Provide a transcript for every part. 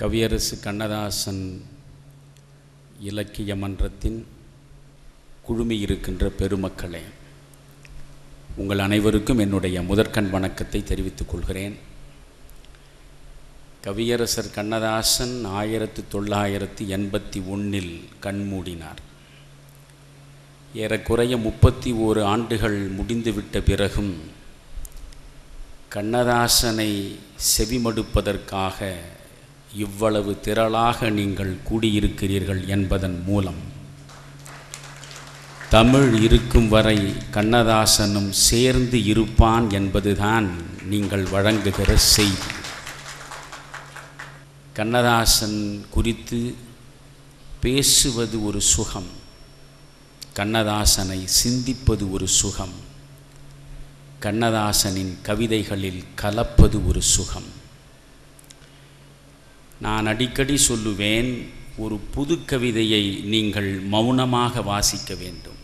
கவியரசு கண்ணதாசன் இலக்கிய மன்றத்தின் குழுமி இருக்கின்ற பெருமக்களே உங்கள் அனைவருக்கும் என்னுடைய முதற்கண் வணக்கத்தை தெரிவித்துக் கொள்கிறேன். கவியரசர் கண்ணதாசன் ஆயிரத்து தொள்ளாயிரத்து எண்பத்தி ஒன்றில் கண்மூடினார் ஏறக்குறைய முப்பத்தி ஓரு ஆண்டுகள் முடிந்துவிட்ட பிறகும் கண்ணதாசனை செவிமடுப்பதற்காக இவ்வளவு திரளாக நீங்கள் கூடியிருக்கிறீர்கள் என்பதன் மூலம். தமிழ் இருக்கும் வரை கண்ணதாசனும் சேர்ந்து இருப்பான் என்பதுதான் நீங்கள் வழங்குகிற செய்தி. கண்ணதாசன் குறித்து பேசுவது ஒரு சுகம். கண்ணதாசனை சிந்திப்பது ஒரு சுகம். கண்ணதாசனின் கவிதைகளில் கலப்பது ஒரு சுகம். நான் அடிக்கடி சொல்லுவேன் ஒரு புது கவிதையை நீங்கள் மௌனமாக வாசிக்க வேண்டும்.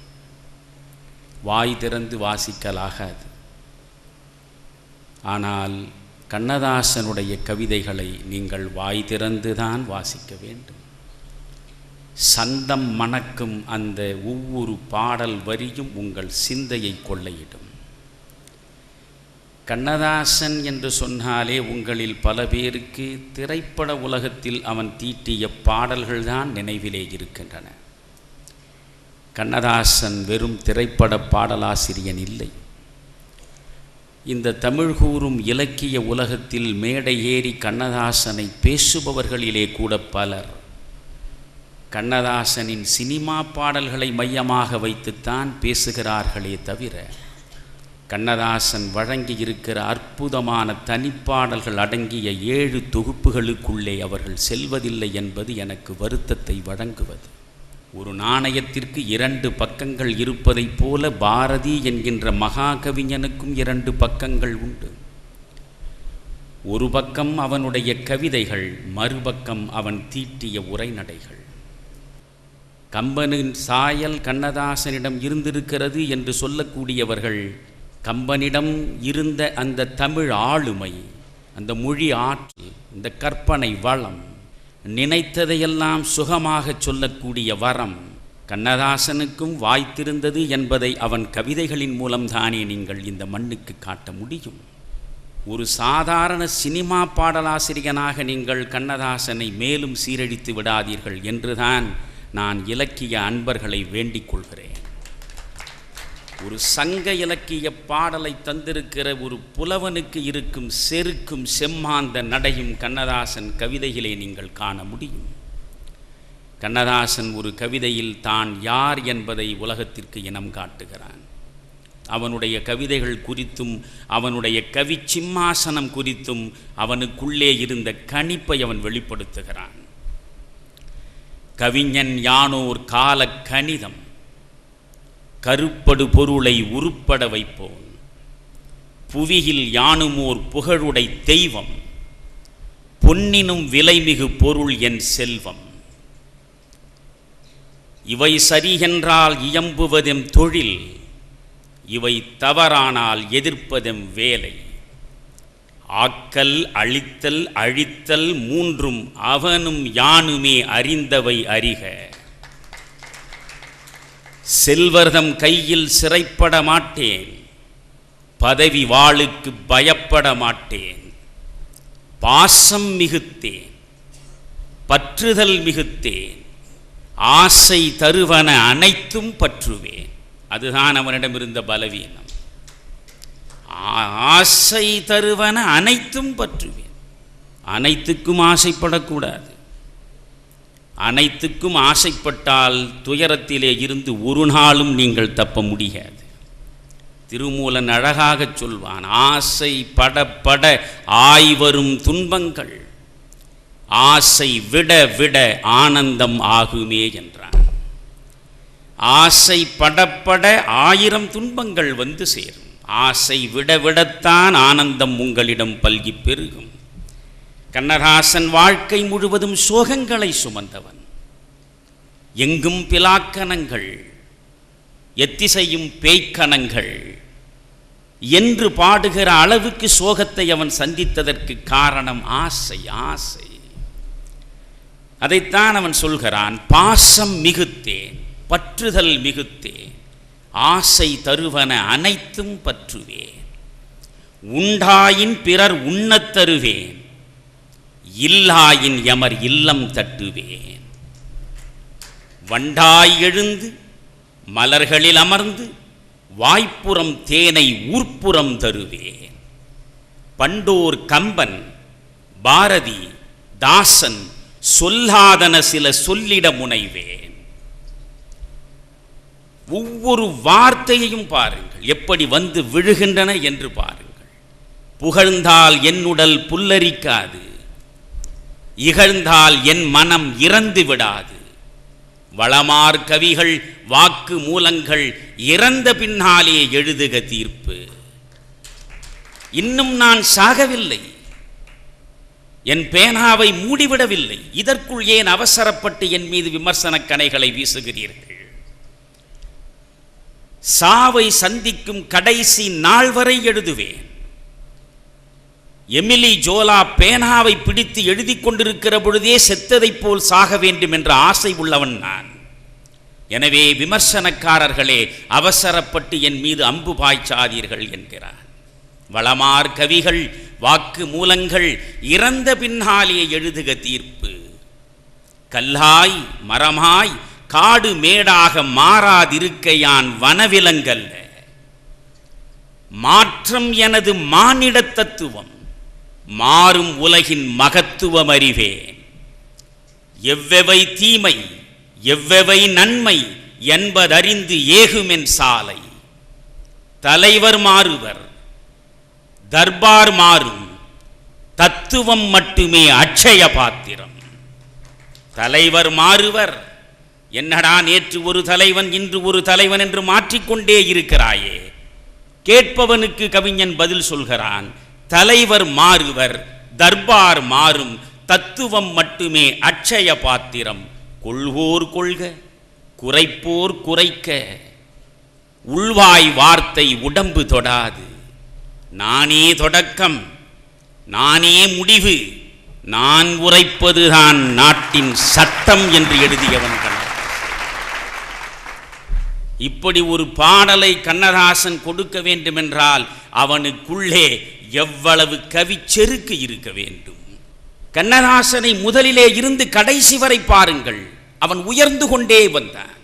வாய் திறந்து வாசிக்கலாகாது ஆனால் கண்ணதாசனுடைய கவிதைகளை நீங்கள் வாய் திறந்து தான் வாசிக்க வேண்டும். சந்தம் மணக்கும் அந்த ஒவ்வொரு பாடல் வரியும் உங்கள் சிந்தையை கொள்ளையிடும். கண்ணதாசன் என்று சொன்னாலே உங்களில் பல பேருக்கு திரைப்பட உலகத்தில் அவன் தீட்டிய பாடல்கள்தான் நினைவிலே இருக்கின்றன. கண்ணதாசன் வெறும் திரைப்பட பாடலாசிரியன் இல்லை. இந்த தமிழ் கூறும் இலக்கிய உலகத்தில் மேடை ஏறி கண்ணதாசனை பேசுபவர்களிலே கூட பலர் கண்ணதாசனின் சினிமா பாடல்களை மையமாக வைத்துத்தான் பேசுகிறார்களே தவிர கண்ணதாசன் வழங்கி இருக்கிற அற்புதமான தனிப்பாடல்கள் அடங்கிய ஏழு தொகுப்புகளுக்குள்ளே அவர்கள் செல்வதில்லை என்பது எனக்கு வருத்தத்தை வழங்குவது. ஒரு நாணயத்திற்கு இரண்டு பக்கங்கள் இருப்பதைப் போல பாரதி என்கின்ற மகாகவிஞனுக்கும் இரண்டு பக்கங்கள் உண்டு. ஒரு பக்கம் அவனுடைய கவிதைகள் மறுபக்கம் அவன் தீட்டிய உரைநடைகள். கம்பனின் சாயல் கண்ணதாசனிடம் இருந்திருக்கிறது என்று சொல்லக்கூடியவர்கள் கம்பனிடம் இருந்த அந்த தமிழ் ஆளுமை அந்த மொழி ஆற்றல் இந்த கற்பனை வளம் நினைத்ததையெல்லாம் சுகமாக சொல்லக்கூடிய வரம் கண்ணதாசனுக்கும் வாய்த்திருந்தது என்பதை அவன் கவிதைகளின் மூலம்தானே நீங்கள் இந்த மண்ணுக்கு காட்ட முடியும். ஒரு சாதாரண சினிமா பாடலாசிரியனாக நீங்கள் கண்ணதாசனை மேலும் சீரழித்து விடாதீர்கள் என்றுதான் நான் இலக்கிய அன்பர்களை வேண்டிக் கொள்கிறேன். ஒரு சங்க இலக்கிய பாடலை தந்திருக்கிற ஒரு புலவனுக்கு இருக்கும் செருக்கும் செம்மாந்த நடையும் கண்ணதாசன் கவிதையிலே நீங்கள் காண முடியும். கண்ணதாசன் ஒரு கவிதையில் தான் யார் என்பதை உலகத்திற்கு இனம் காட்டுகிறான். அவனுடைய கவிதைகள் குறித்தும் அவனுடைய கவி சிம்மாசனம் குறித்தும் அவனுக்குள்ளே இருந்த கணிப்பை அவன் வெளிப்படுத்துகிறான். கவிஞன் யானோர் கால கணிதம். கருப்படு பொருளை உருப்பட வைப்போன் புவியில் யானுமோர் புகழுடை தெய்வம். பொன்னினும் விலைமிகு பொருள் என் செல்வம். இவை சரியென்றால் இயம்புவதெம் தொழில் இவை தவறானால் எதிர்ப்பதெம் வேலை. ஆக்கல் அழித்தல் அழித்தல் மூன்றும் அவனும் யானுமே அறிந்தவை அறிக. செல்வர்தம் கையில் சிறைப்பட மாட்டேன். பதவி வாளுக்கு பயப்பட மாட்டேன். பாசம் மிகுத்தேன். பற்றுதல் மிகுத்தேன். ஆசை தருவன அனைத்தும் பற்றுவேன். அதுதான் அவனிடம் இருந்த பலவீனம் ஆசை தருவன அனைத்தும் பற்றுவேன். அனைத்துக்கும் ஆசைப்படக்கூடாது. அனைத்துக்கும் ஆசைப்பட்டால் துயரத்திலே இருந்து ஒரு நாளும் நீங்கள் தப்ப முடியாது. திருமூலன் அழகாகச் சொல்வான் ஆசை பட பட ஆய்வரும் துன்பங்கள். ஆசை விட விட ஆனந்தம் ஆகுமே என்றான். ஆசை படப்பட ஆயிரம் துன்பங்கள் வந்து சேரும். ஆசை விட விடத்தான் ஆனந்தம் உங்களிடம் பல்கி பெருகும். கண்ணதாசன் வாழ்க்கை முழுவதும் சோகங்களை சுமந்தவன். எங்கும் பிலாக்கணங்கள் எத்திசையும் பேய்க்கணங்கள். என்று பாடுகிற அளவுக்கு சோகத்தை அவன் சந்தித்ததற்கு காரணம் ஆசை ஆசை. அதைத்தான் அவன் சொல்கிறான் பாசம் மிகுத்தேன் பற்றுதல் மிகுத்தேன் ஆசை தருவன அனைத்தும் பற்றுவேன். உண்டாயின் பிறர் உண்ணத் தருவேன். இல்லாயின் எமர் இல்லம் தட்டுவேன். வண்டாய் எழுந்து மலர்களில் அமர்ந்து வாய்ப்புறம் தேனை ஊர்ப்புறம் தருவேன். பண்டோர் கம்பன் பாரதி தாசன் சொல்லாதன சில சொல்லிட முனைவேன். ஒவ்வொரு வார்த்தையையும் பாருங்கள் எப்படி வந்து விழுகின்றன என்று பாருங்கள். புகழ்ந்தால் என் உடல் புல்லரிக்காது. இகழ்ந்தால் என் மனம் இறந்து விடாது. வளமார் கவிகள் வாக்கு மூலங்கள் இறந்த பின்னாலே எழுதுக தீர்ப்பு. இன்னும் நான் சாகவில்லை. என் பேனாவை மூடிவிடவில்லை. இதற்குள் ஏன் அவசரப்பட்டு என் மீது விமர்சனக் கணைகளை வீசுகிறீர்கள்? சாவை சந்திக்கும் கடைசி நாள் வரை எழுதுவேன். எமிலி ஜோலா பேனாவை பிடித்து எழுதி கொண்டிருக்கிற பொழுதே செத்ததைப் போல் சாக வேண்டும் என்ற ஆசை உள்ளவன் நான். எனவே விமர்சனக்காரர்களே அவசரப்பட்டு என் மீது அம்பு பாய்ச்சாதீர்கள் என்கிறார் வளமார் கவிகள் வாக்கு மூலங்கள் இறந்த பின்னாலே எழுதுக தீர்ப்பு. கல்லாய் மரமாய் காடு மேடாக மாறாதிருக்கையான் வனவிலங்கல்ல. மாற்றம் எனது மானிட தத்துவம். மாறும் உலகின் மகத்துவம் அறிவேன் எவ்வெவை தீமை எவ்வெவை நன்மை என்பதறிந்து ஏகுமென் சாலை. தலைவர் மாறுவர் தர்பார் மாறும் தத்துவம் மட்டுமே அட்சய பாத்திரம். தலைவர் மாறுவர் என்னடா நேற்று ஒரு தலைவன் இன்று ஒரு தலைவன் என்று மாற்றிக்கொண்டே இருக்கிறாயே. கேட்பவனுக்கு கவிஞன் பதில் சொல்கிறான் தலைவர் மாறுவர் தர்பார் மாறும் தத்துவம் மட்டுமே அட்சய பாத்திரம். கொள்வோர் கொள்க குறைப்போர் குறைக்க. உள்வாய் வார்த்தை உடம்பு தொடாது. நானே தொடக்கம் நானே முடிவு நான் உரைப்பதுதான் நாட்டின் சட்டம் என்று எழுதியவன் இப்படி ஒரு பாடலை கண்ணதாசன் கொடுக்க வேண்டுமென்றால் அவனுக்குள்ளே எவ்வளவு கவிச்செருக்கு இருக்க வேண்டும்? கண்ணதாசனை முதலிலே இருந்து கடைசி வரை பாருங்கள். அவன் உயர்ந்து கொண்டே வந்தான்.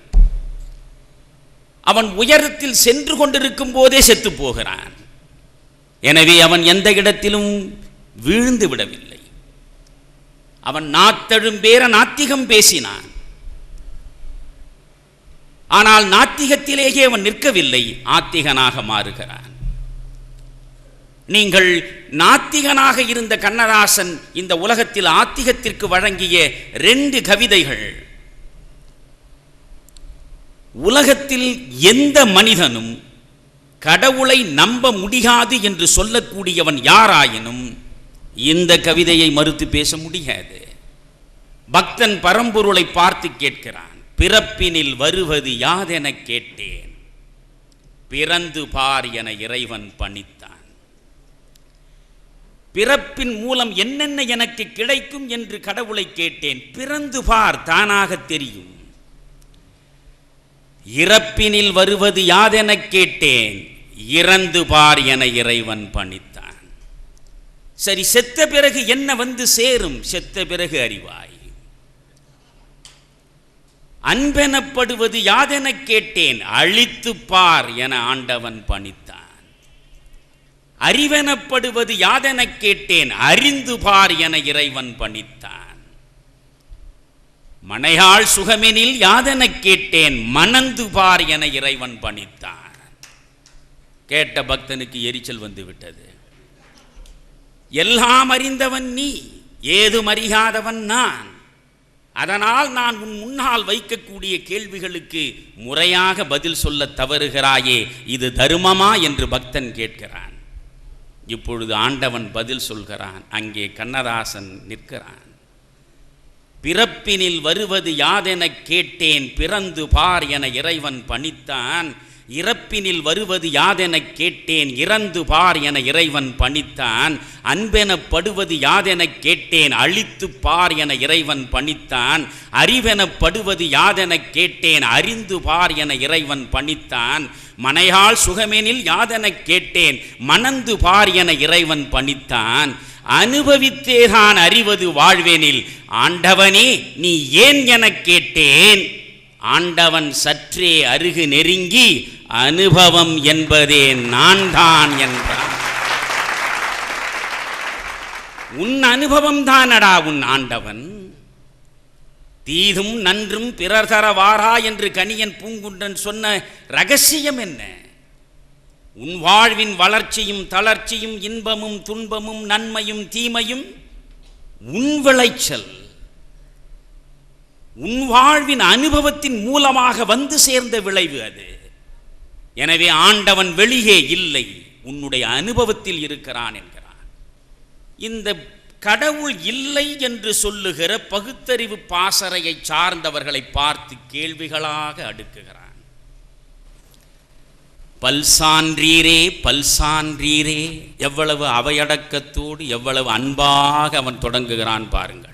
அவன் உயரத்தில் சென்று கொண்டிருக்கும் போதே செத்து போகிறான். எனவே அவன் எந்த இடத்திலும் வீழ்ந்து விடவில்லை. அவன் நாத்தழும் பேர நாத்திகம் பேசினான். ஆனால் நாத்திகத்திலேயே அவன் நிற்கவில்லை. ஆத்திகனாக மாறுகிறான். நீங்கள் நாத்திகனாக இருந்த கண்ணதாசன் இந்த உலகத்தில் ஆத்திகத்திற்கு வழங்கிய ரெண்டு கவிதைகள். உலகத்தில் எந்த மனிதனும் கடவுளை நம்ப முடியாது என்று சொல்லக்கூடியவன் யாராயினும் இந்த கவிதையை மறுத்து பேச முடியாது. பக்தன் பரம்பொருளை பார்த்து கேட்கிறான் பிறப்பினில் வருவது யாதென கேட்டேன்? பிறந்து பார் என இறைவன் பணித்தான் பிறப்பின் மூலம் என்னென்ன எனக்கு கிடைக்கும் என்று கடவுளை கேட்டேன். பிறந்து பார் தானாக தெரியும். இறப்பினில் வருவது யாதெனக் கேட்டேன். இறந்து பார் என இறைவன் பணித்தான். சரி செத்த பிறகு என்ன வந்து சேரும்? செத்த பிறகு அறிவாய். அன்பெனப்படுவது யாதெனக் கேட்டேன். அழித்து பார் என ஆண்டவன் பணித்தான். அறிவெனப்படுவது யாதெனக் கேட்டேன் அறிந்து பார் என இறைவன் பணித்தான். மனையாள் சுகமெனில் யாதெனக் கேட்டேன் மணந்து பார் என இறைவன் பணித்தான். கேட்ட பக்தனுக்கு எரிச்சல் வந்து விட்டது. எல்லாம் அறிந்தவன் நீ ஏதும் அறியாதவன் நான். அதனால் நான் உன் முன்னால் வைக்கக்கூடிய கேள்விகளுக்கு முறையாக பதில் சொல்ல தவறுகிறாயே இது தருமமா என்று பக்தன் கேட்கிறான். இப்பொழுது ஆண்டவன் பதில் சொல்கிறான். அங்கே கண்ணதாசன் நிற்கிறான். பிறப்பினில் வருவது யாதெனக் கேட்டேன் பிறந்து பார் என இறைவன் பணித்தான். இறப்பினில் வருவது யாதெனக் கேட்டேன் இறந்து பார் என இறைவன் பணித்தான். அன்பெனப்படுவது யாதெனக் கேட்டேன் அழித்து பார் என இறைவன் பணித்தான். அறிவெனப்படுவது யாதெனக் கேட்டேன் அறிந்து பார் என இறைவன் பணித்தான். மனையாள் சுகமெனில் யாதெனக் கேட்டேன் மணந்து பார் என இறைவன் பணித்தான். அனுபவித்தேதான் அறிவது வாழ்வேனில். ஆண்டவனே நீ ஏன் எனக் கேட்டேன்? ஆண்டவன் சற்றே அருகு நெருங்கி அனுபவம் என்பதே நான் தான் என்றான். உன் அனுபவம் தானடா உன் ஆண்டவன்? தீதும் நன்றும் பிறர் தரவாரா என்று கணியன் பூங்குன்றன் சொன்ன ரகசியம் என்ன? உன் வாழ்வின் வளர்ச்சியும் தளர்ச்சியும் இன்பமும் துன்பமும் நன்மையும் தீமையும் உன் விளைச்சல். உன் வாழ்வின் அனுபவத்தின் மூலமாக வந்து சேர்ந்த விளைவு அது. எனவே ஆண்டவன் வெளியே இல்லை உன்னுடைய அனுபவத்தில் இருக்கிறான் என்கிறான். இந்த கடவுள் இல்லை என்று சொல்லுகிற பகுத்தறிவு பாசறையை சார்ந்தவர்களை பார்த்து கேள்விகளாக அடுக்குகிறான். பல்சான்றீரே பல்சான்றீரே எவ்வளவு அவையடக்கத்தோடு எவ்வளவு அன்பாக அவன் தொடங்குகிறான் பாருங்கள்.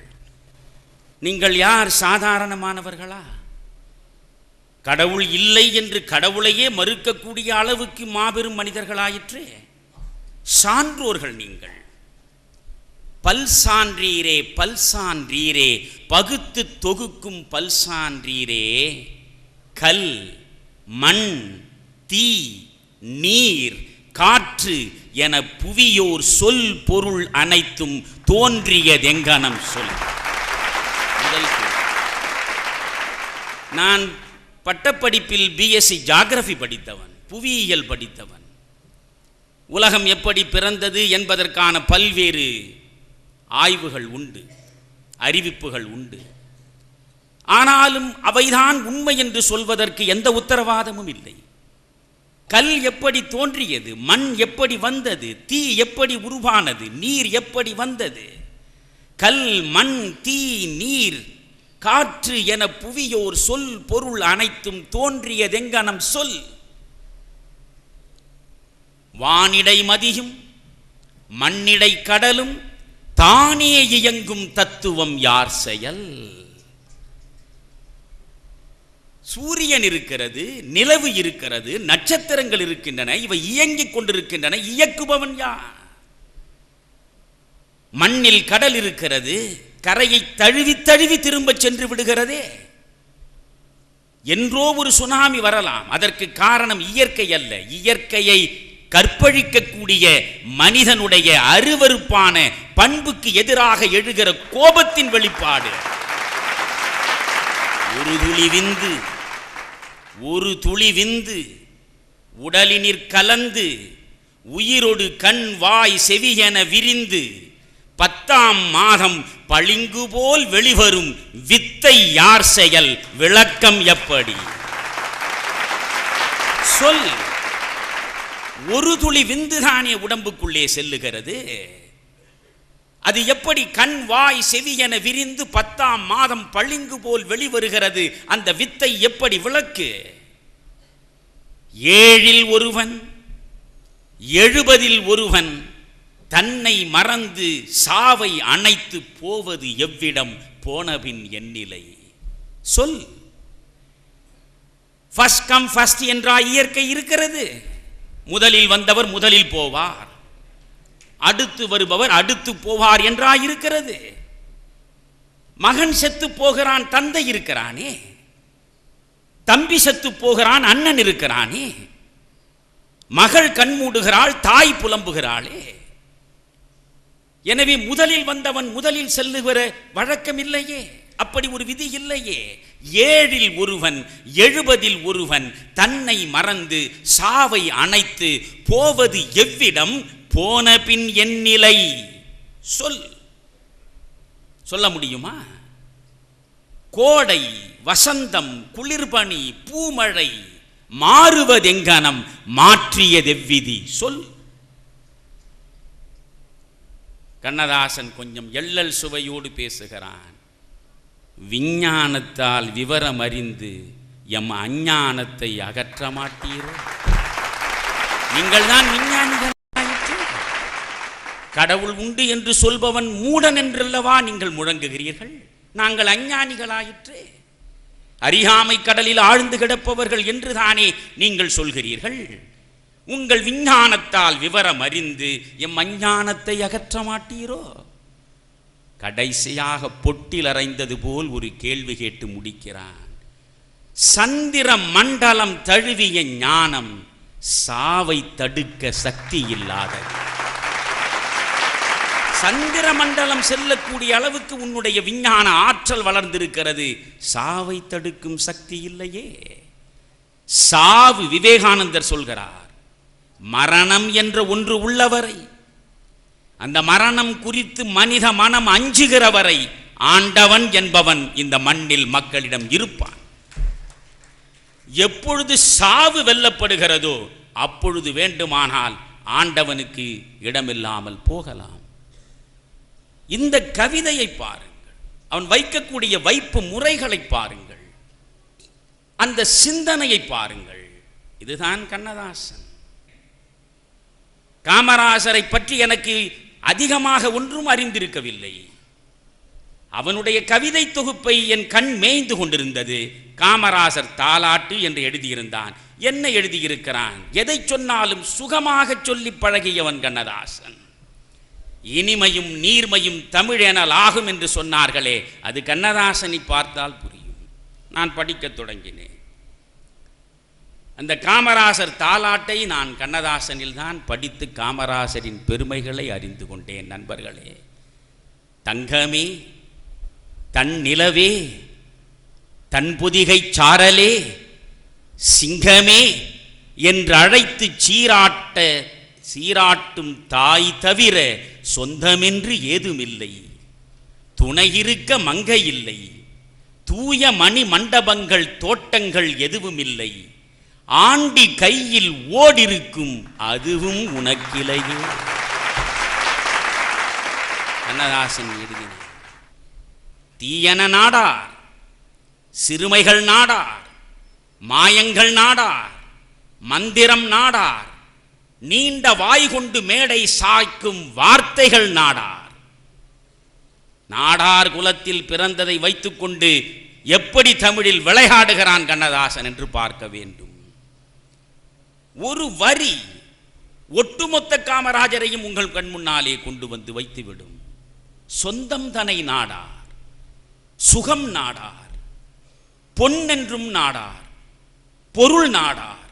நீங்கள் யார் சாதாரணமானவர்களா? கடவுள் இல்லை என்று கடவுளையே மறுக்கக்கூடிய அளவுக்கு மாபெரும் மனிதர்களாயிற்றே. சான்றோர்கள் நீங்கள். பல்சான்றீரே பல்சான்றீரே பகுத்து தொகுக்கும் பல்சான்றீரே கல் மண் தீ நீர் காற்று என புவியோர் சொல் பொருள் அனைத்தும் தோன்றியதெங்கனம் சொல் முதல் கேள்வி. நான் பட்டப்படிப்பில் பிஎஸ்சி ஜாகிரபி படித்தவன் புவியியல் படித்தவன். உலகம் எப்படி பிறந்தது என்பதற்கான பல்வேறு ஆய்வுகள் உண்டு அறிவிப்புகள் உண்டு. ஆனாலும் அவைதான் உண்மை என்று சொல்வதற்கு எந்த உத்தரவாதமும் இல்லை. கல் எப்படி தோன்றியது மண் எப்படி வந்தது தீ எப்படி உருவானது நீர் எப்படி வந்தது? கல் மண் தீ நீர் காற்று என புவியோர் சொல் பொருள் அனைத்தும் தோன்றியதெங்கனம் சொல். வானிடை மதியும் மண்ணிடை கடலும் தானே இயங்கும் தத்துவம் யார் செயல்? சூரியன் இருக்கிறது நிலவு இருக்கிறது நட்சத்திரங்கள் இருக்கின்றன இவை இயங்கிக் கொண்டிருக்கின்றன இயக்குபவன் யார்? மண்ணில் கடல் இருக்கிறது கரையை தழுவி தழுவி திரும்பச் சென்று விடுகிறதே. என்றோ ஒரு சுனாமி வரலாம். அதற்கு காரணம் இயற்கை அல்ல. இயற்கையை கற்பழிக்கக்கூடிய மனிதனுடைய அருவருப்பான பண்புக்கு எதிராக எழுகிற கோபத்தின் வெளிப்பாடு. ஒரு துளி விந்து ஒரு துளி விந்து உடலினிற் கலந்து உயிரொடு கண் வாய் செவி என விரிந்து பத்தாம் மாதம் பளிங்கு போல் வெளிவரும் வித்தை யார் செயல்? விளக்கம் எப்படி? சொல். ஒரு துளி விந்துதானே உடம்புக்குள்ளே செல்லுகிறது. அது எப்படி கண் வாய் செவி என விரிந்து பத்தாம் மாதம் பளிங்கு போல் வெளிவருகிறது? அந்த வித்தை எப்படி விளக்கு? ஏழில் ஒருவன் எழுபதில் ஒருவன் தன்னை மறந்து சாவை அணைத்து போவது எவ்விடம் போனபின் எண்ணிலை. சொல். ஃபஸ்ட் கம் ஃபர்ஸ்ட் என்றா இயற்கை இருக்கிறது. முதலில் வந்தவர் முதலில் போவார். அடுத்து வருபவர் அடுத்து போவார் என்றா இருக்கிறது. மகன் செத்து போகிறான் தந்தை இருக்கிறானே. தம்பி செத்து போகிறான் அண்ணன் இருக்கிறானே. மகள் கண்மூடுகிறாள் தாய் புலம்புகிறாளே. எனவே முதலில் வந்தவன் முதலில் செல்லுகிற வழக்கம் இல்லையே அப்படி ஒரு விதி இல்லையே. ஏழில் ஒருவன் எழுபதில் ஒருவன் தன்னை மறந்து சாவை அணைத்து போவது எவ்விடம்? போன பின் என் நிலை. சொல். சொல்ல முடியுமா? கோடை வசந்தம் குளிர்பனி பூமழை மாறுவதெங்கனம் மாற்றியதெவ்விதி? சொல். கண்ணதாசன் கொஞ்சம் எள்ளல் சுவையோடு பேசுகிறான். விஞ்ஞானத்தால் விவரம் அறிந்து எம் அஞ்ஞானத்தை அகற்ற மாட்டீரோ? நீங்கள் தான் விஞ்ஞானிகள் கடவுள் உண்டு என்று சொல்பவன் மூடன் என்றல்லவா நீங்கள் முழங்குகிறீர்கள்? நாங்கள் அஞ்ஞானிகளாயிற்றே. அறியாமை கடலில் ஆழ்ந்து கிடப்பவர்கள் என்று தானே நீங்கள் சொல்கிறீர்கள்? உங்கள் விஞ்ஞானத்தால் விவரம் அறிந்து எம் அஞ்ஞானத்தை அகற்ற மாட்டீரோ? கடைசியாக பொட்டில் அறைந்தது போல் ஒரு கேள்வி கேட்டு முடிக்கிறான். சந்திர மண்டலம் தழுவிய ஞானம் சாவை தடுக்க சக்தி இல்லாதது. சந்திர மண்டலம் செல்லக்கூடிய அளவுக்கு உன்னுடைய விஞ்ஞான ஆற்றல் வளர்ந்திருக்கிறது. சாவை தடுக்கும் சக்தி இல்லையே. சாவு விவேகானந்தர் சொல்கிறார். மரணம் என்ற ஒன்று உள்ளவரை அந்த மரணம் குறித்து மனித மனம் அஞ்சுகிற வரை ஆண்டவன் என்பவன் இந்த மண்ணில் மக்களிடம் இருப்பான். எப்பொழுது சாவு வெல்லப்படுகிறதோ அப்பொழுது வேண்டுமானால் ஆண்டவனுக்கு இடமில்லாமல் போகலாம். இந்த கவிதையை பாருங்கள். அவன் வைக்கக்கூடிய வைப்பு முறைகளை பாருங்கள். அந்த சிந்தனையை பாருங்கள். இதுதான் கண்ணதாசன். காமராசரை பற்றி எனக்கு அதிகமாக ஒன்றும் அறிந்திருக்கவில்லை. அவனுடைய கவிதை தொகுப்பை என் கண் மேய்ந்து கொண்டிருந்தது. காமராசர் தாலாட்டு என்று எழுதியிருந்தான். என்ன எழுதியிருக்கிறான்? எதை சொன்னாலும் சுகமாக சொல்லி பழகியவன் கண்ணதாசன். இனிமையும் நீர்மையும் தமிழெனல் ஆகும் என்று சொன்னார்களே அது கண்ணதாசனை பார்த்தால் புரியும். நான் படிக்கத் தொடங்கினேன். அந்த காமராசர் தாலாட்டை நான் கண்ணதாசனில் தான் படித்து காமராசரின் பெருமைகளை அறிந்து கொண்டேன் நண்பர்களே. தங்கமே தன் நிலவே தன் புதிகை சாரலே சிங்கமே என்று அழைத்து சீராட்ட சீராட்டும் தாய் தவிர சொந்தமென்று ஏதுமில்லை. துணையிருக்க மங்கை இல்லை தூய மணி மண்டபங்கள் தோட்டங்கள் எதுவுமில்லை. ஆண்டி கையில் ஓடிருக்கும் அதுவும் உனக்கிலையே. கண்ணதாசன் எழுதினார். தீயன நாடார் சிறுமைகள் நாடார் மாயங்கள் நாடார் மந்திரம் நாடார் நீண்ட வாய் கொண்டு மேடை சாய்க்கும் வார்த்தைகள் நாடார். நாடார் குலத்தில் பிறந்ததை வைத்துக்கொண்டு எப்படி தமிழில் விளையாடுகிறான் கண்ணதாசன் என்று பார்க்க வேண்டும். ஒரு வரி ஒட்டுமொத்த காமராஜரையும் உங்கள் கண் முன்னாலே கொண்டு வந்து வைத்துவிடும். சொந்தம் தனை நாடார் சுகம் நாடார் பொன்னென்றும் நாடார் பொருள் நாடார்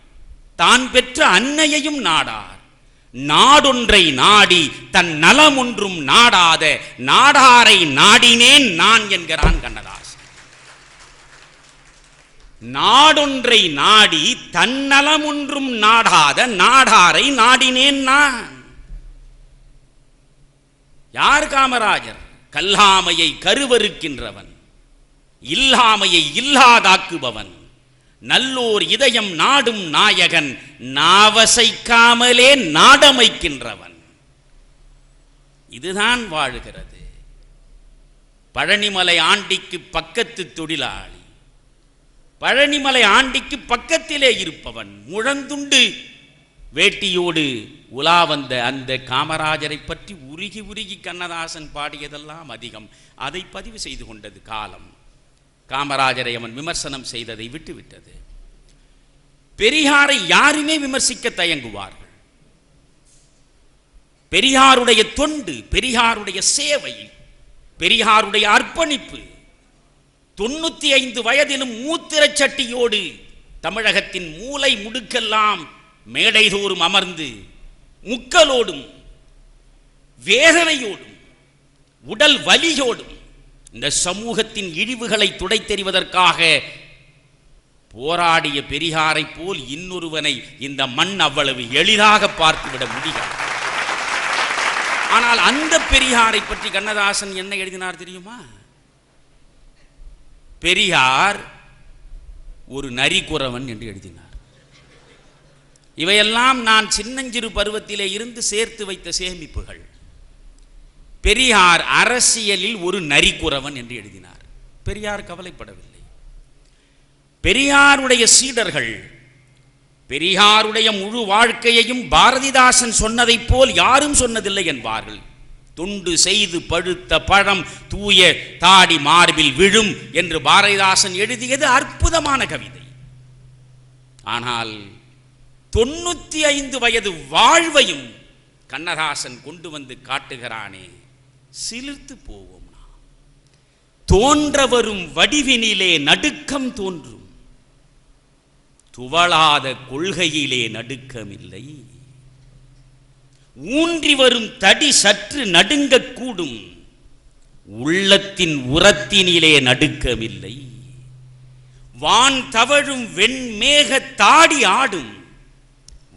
தான் பெற்ற அன்னையையும் நாடார். நாடொன்றை நாடி தன் நலம் ஒன்றும் நாடாத நாடாரை நாடினேன் நான் என்கிறான் கண்ணதாஸ் நாடொன்றை நாடி தன்னலம் ஒன்றும் நாடாத நாடாரை நாடினேன் நான். யார் காமராஜர்? கல்லாமையை கருவறுக்கின்றவன் இல்லாமையை இல்லாதாக்குபவன் நல்லோர் இதயம் நாடும் நாயகன் நாவசைக்காமலே நாடமைக்கின்றவன். இதுதான் வாழுகிறது. பழனிமலை ஆண்டிக்கு பக்கத்து தொழிலாளி பழனிமலை ஆண்டிக்கு பக்கத்திலே இருப்பவன் முழந்துண்டு. வேட்டியோடு உலா வந்த அந்த காமராஜரை பற்றி உருகி உருகி கண்ணதாசன் பாடியதெல்லாம் அதிகம். அதை பதிவு செய்து கொண்டது காலம். காமராஜரை அவன் விமர்சனம் செய்ததை விட்டுவிட்டது. பெரியாரை யாருமே விமர்சிக்க தயங்குவார்கள். பெரியாருடைய தொண்டு பெரியாருடைய சேவை பெரியாருடைய அர்ப்பணிப்பு தொண்ணூத்தி ஐந்து வயதிலும் மூத்திரச் சட்டியோடு தமிழகத்தின் மூலை முடுக்கெல்லாம் மேடைதோறும் அமர்ந்து முக்கலோடும் வேதனையோடும் உடல் வலியோடும் இந்த சமூகத்தின் இழிவுகளை துடைத்தெறிவதற்காக போராடிய பெரியாரை போல் இன்னொருவனை இந்த மண் அவ்வளவு எளிதாக பார்த்துவிட முடியாது. ஆனால் அந்த பெரியாரை பற்றி கண்ணதாசன் என்ன எழுதினார் தெரியுமா? பெரியார் ஒரு நரிக்குறவன் என்று எழுதினார். இவையெல்லாம் நான் சின்னஞ்சிறு பருவத்திலே இருந்து சேர்த்து வைத்த சேமிப்புகள். பெரியார் அரசியலில் ஒரு நரிக்குறவன் என்று எழுதினார். பெரியார் கவலைப்படவில்லை. பெரியாருடைய சீடர்கள் பெரியாருடைய முழு வாழ்க்கையையும் பாரதிதாசன் சொன்னதைப் போல் யாரும் சொன்னதில்லை என்பார்கள். துண்டு செய்து பழுத்த பழம் தூய தாடி மார்பில் விழும் என்று பாரதிதாசன் எழுதியது அற்புதமான கவிதை. ஆனால் தொண்ணூத்தி ஐந்து வயது வாழ்வையும் கண்ணதாசன் கொண்டு வந்து காட்டுகிறானே சிலிர்த்து போவோம் தோன்ற வரும் வடிவினிலே நடுக்கம் தோன்றும். துவளாத கொள்கையிலே நடுக்கமில்லை. ஊன்றி வரும் தடி சற்று நடுங்கக்கூடும் உள்ளத்தின் உரத்தினிலே நடுக்கமில்லை. வான் தவழும் வெண்மேக தாடி ஆடும்.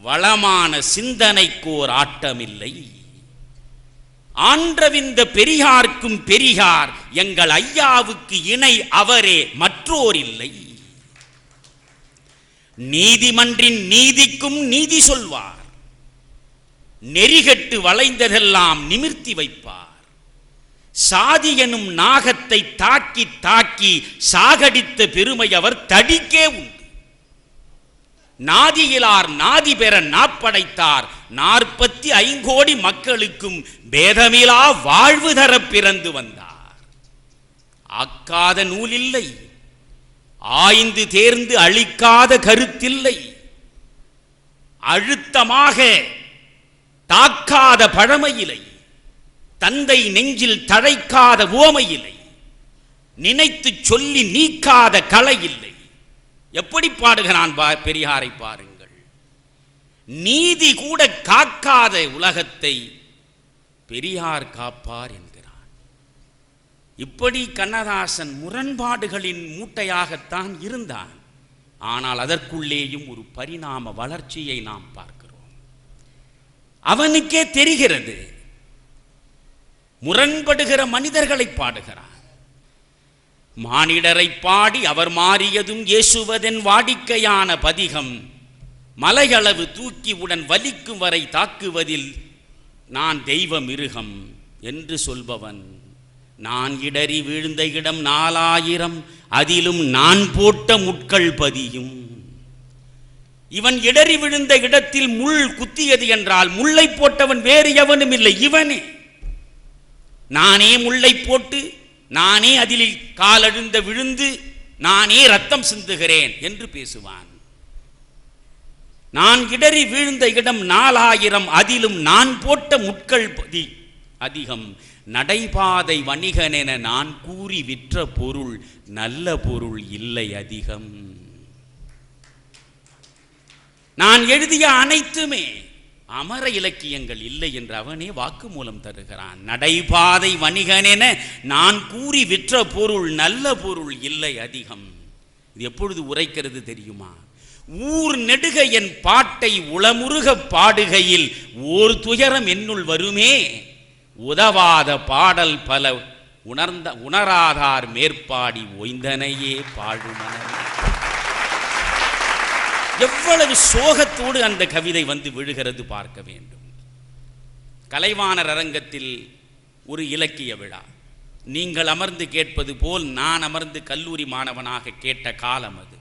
வளமான சிந்தனைக்கோர் ஆட்டமில்லை. ஆன்றவிந்த பெரியார்க்கும் பெரியார் எங்கள் ஐயாவுக்கு இணை அவரே மற்றோர் இல்லை நீதிமன்றின் நீதிக்கும் நீதி சொல்வார். நெறிகட்டு வளைந்ததெல்லாம் நிமிர்த்தி வைப்பார். சாதி எனும் நாகத்தை தாக்கி தாக்கி சாகடித்த பெருமை அவர் தடிக்கே உண்டு. நாதியிலார் நாதி பெற நாப்படைத்தார். நாற்பத்தி ஐங்கோடி மக்களுக்கும் பேதமிலா வாழ்வு தர பிறந்து வந்தார். ஆக்காத நூலில்லை. ஆய்ந்து தேர்ந்து அழிக்காத கருத்தில்லை. அழுத்தமாக தாக்காத பழமையிலை தந்தை நெஞ்சில் தழைக்காத ஓமையிலை நினைத்து சொல்லி நீக்காத கலை இல்லை எப்படி பாடுகிறான் பா- பெரியாரை பாருங்கள். நீதி கூட காக்காத உலகத்தை பெரியார் காப்பார் என்கிறான் இப்படி கண்ணதாசன் முரண்பாடுகளின் மூட்டையாகத்தான் இருந்தான். ஆனால் அதற்குள்ளேயும் ஒரு பரிணாம வளர்ச்சியை நாம் பார்க்கிறோம். அவனுக்கே தெரிகிறது. முரண்படுகிற மனிதர்களை பாடுகிறான். மானிடரை பாடி அவர் மாறியதும் இயேசுவதன் வாடிக்கையான பதிகம் மலையளவு தூக்கி உடன் வலிக்கும் வரை தாக்குவதில் நான் தெய்வ மிருகம் என்று சொல்பவன். நான் இடறி வீழ்ந்த இடம் நாலாயிரம் அதிலும் நான் போட்ட முட்கள் பதியும். இவன் இடறி விழுந்த இடத்தில் முள் குத்தியது என்றால் முல்லை போட்டவன் வேறு எவனும் இல்லை இவனே. நானே முல்லை போட்டு நானே அதில் காலழுந்த விழுந்து நானே ரத்தம் சிந்துகிறேன் என்று பேசுவான். நான் இடறி வீழ்ந்த இடம் நாலாயிரம் அதிலும் நான் போட்ட முட்கள் பதி அதிகம். நடைபாதை வணிகனென நான் கூறி விற்ற பொருள் நல்ல பொருள் இல்லை அதிகம். நான் எழுதிய அனைத்துமே அமர இலக்கியங்கள் இல்லை என்று அவனே வாக்குமூலம் தருகிறான். நடைபாதை வணிகனென நான் கூறி விற்ற பொருள் நல்ல பொருள் இல்லை அதிகம். இது எப்பொழுது உரைக்கிறது தெரியுமா? ஊர் நெடுக என் பாட்டை உளமுருக பாடுகையில் ஓர் துயரம் என்னுள் வருமே. உதவாத பாடல் பல உணர்ந்த உணராதார் மேற்பாடி ஓய்ந்தனையே பாழுமனமே. எவ்வளவு சோகத்தோடு அந்த கவிதை வந்து விழுகிறது பார்க்க வேண்டும். கலைவாணர் அரங்கத்தில் ஒரு இலக்கிய விழா. நீங்கள் அமர்ந்து கேட்பது போல் நான் அமர்ந்து கல்லூரி மாணவனாக கேட்ட காலம் அது.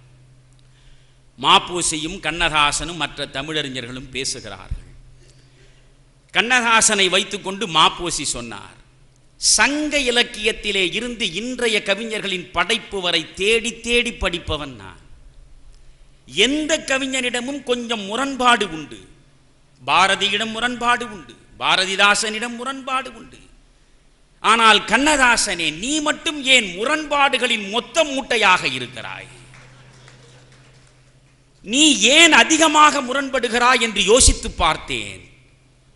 மாப்பூசியும் கண்ணதாசனும் மற்ற தமிழறிஞர்களும் பேசுகிறார்கள். கண்ணதாசனை வைத்துக்கொண்டு மாப்பூசி சொன்னார் சங்க இலக்கியத்திலே இருந்து இன்றைய கவிஞர்களின் படைப்பு வரை தேடி தேடி படிப்பவன் நான். எந்த கவிஞனிடமும் கொஞ்சம் முரண்பாடு உண்டு. பாரதியிடம் முரண்பாடு உண்டு. பாரதிதாசனிடம் முரண்பாடு உண்டு. ஆனால் கண்ணதாசனே நீ மட்டும் ஏன் முரண்பாடுகளின் மொத்த மூட்டையாக இருக்கிறாய்? நீ ஏன் அதிகமாக முரண்படுகிறாய் என்று யோசித்து பார்த்தேன்.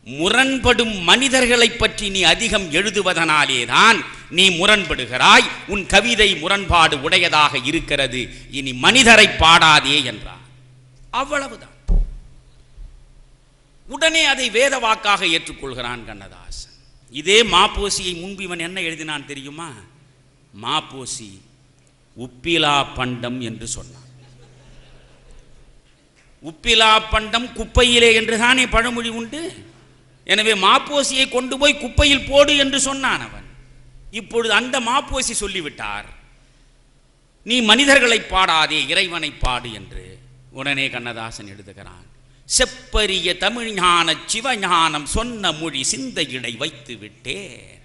முரண்படும் மனிதர்களை பற்றி நீ அதிகம் எழுதுவதனாலே தான் நீ முரண்படுகிறாய். உன் கவிதை முரண்பாடு உடையதாக இருக்கிறது. இனி மனிதரை பாடாதே என்றார் அவ்வளவுதான். உடனே அதை வேத வாக்காக ஏற்றுக்கொள்கிறான் கண்ணதாசன். இதே மாப்போசியை முன்பு இவன் என்ன எழுதினான் தெரியுமா? மாப்போசி உப்பிலா பண்டம் என்று சொன்னான். உப்பிலா பண்டம் குப்பையிலே என்றுதானே பழமொழி உண்டு? எனவே மாப்போசியை கொண்டு போய் குப்பையில் போடு என்று சொன்னான் அவன். இப்பொழுது அந்த மாப்போசி சொல்லிவிட்டார் நீ மனிதர்களை பாடாதே இறைவனை பாடு என்று உடனே கண்ணதாசன் எழுதுகிறான். செப்பரிய தமிழ் ஞான சிவஞானம் சொன்ன மொழி சிந்தையிடை வைத்து விட்டேன்.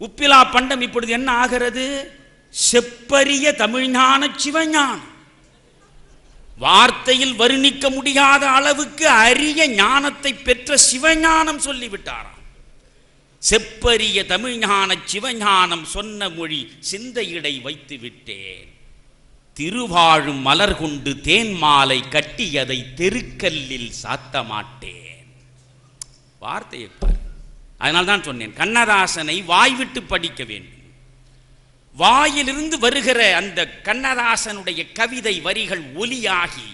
உப்பிலா பண்டம் இப்பொழுது என்ன ஆகிறது? செப்பரிய தமிழ்ஞான சிவஞானம். வார்த்தையில் வர்ணிக்க முடியாத அளவுக்கு அரிய ஞானத்தை பெற்ற சிவஞானம் சொல்லிவிட்டாராம். செப்பரிய தமிழ்ஞான சிவஞானம் சொன்ன மொழி சிந்தையிடை வைத்து விட்டேன். திருவாழும் மலர் கொண்டு தேன் மாலை கட்டியதை தெருக்கல்லில் சாத்த மாட்டேன் வார்த்தையை பாரு. அதனால் தான் சொன்னேன் கண்ணதாசனை வாய்விட்டு படிக்க வேண்டும். வாயிலிருந்து வருகிற அந்த கண்ணதாசனுடைய கவிதை வரிகள் ஒலியாகி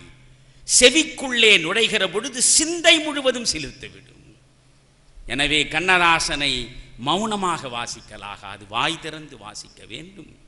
செவிக்குள்ளே நுழைகிற பொழுது சிந்தை முழுவதும் சிலிர்த்துவிடும். எனவே கண்ணதாசனை மௌனமாக வாசிக்கலாகாது வாய் திறந்து வாசிக்க வேண்டும்.